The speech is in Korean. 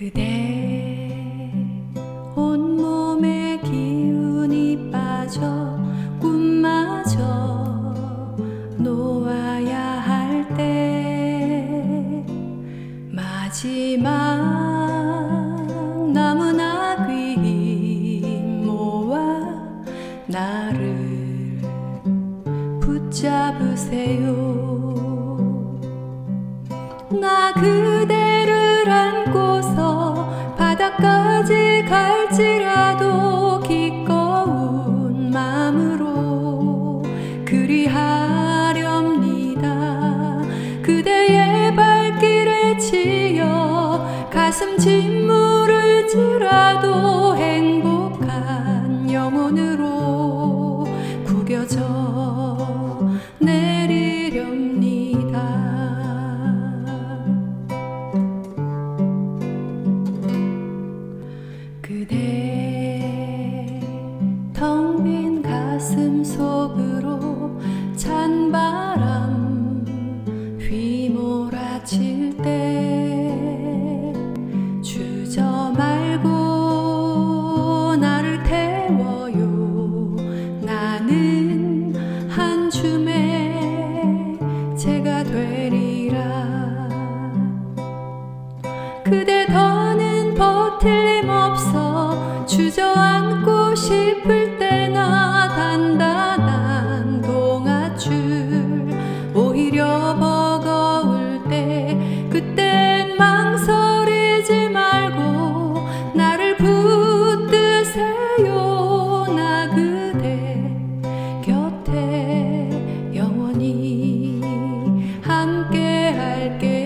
그대 온몸에 기운이 빠져 꿈마저 놓아야 할 때 마지막 남은 악귀 모아 나를 붙잡으세요. 나 그대를 바다까지 갈지라도 기꺼운 마음으로 그리하렵니다. 그대의 발길에 치여 가슴 짓무를지라도 행복한 영혼으로 구겨져 그대 텅 빈 가슴 속으로 찬 바람 휘몰아칠 때 주저 말고 나를 태워요. 나는 한 줌의 제가 되리라. 그대 더 는 버틸림 없어. 주저앉고 싶을 때나 단단한 동아줄. 오히려 버거울 때 그땐 망설이지 말고 나를 붙드세요. 나 그대 곁에 영원히 함께 할게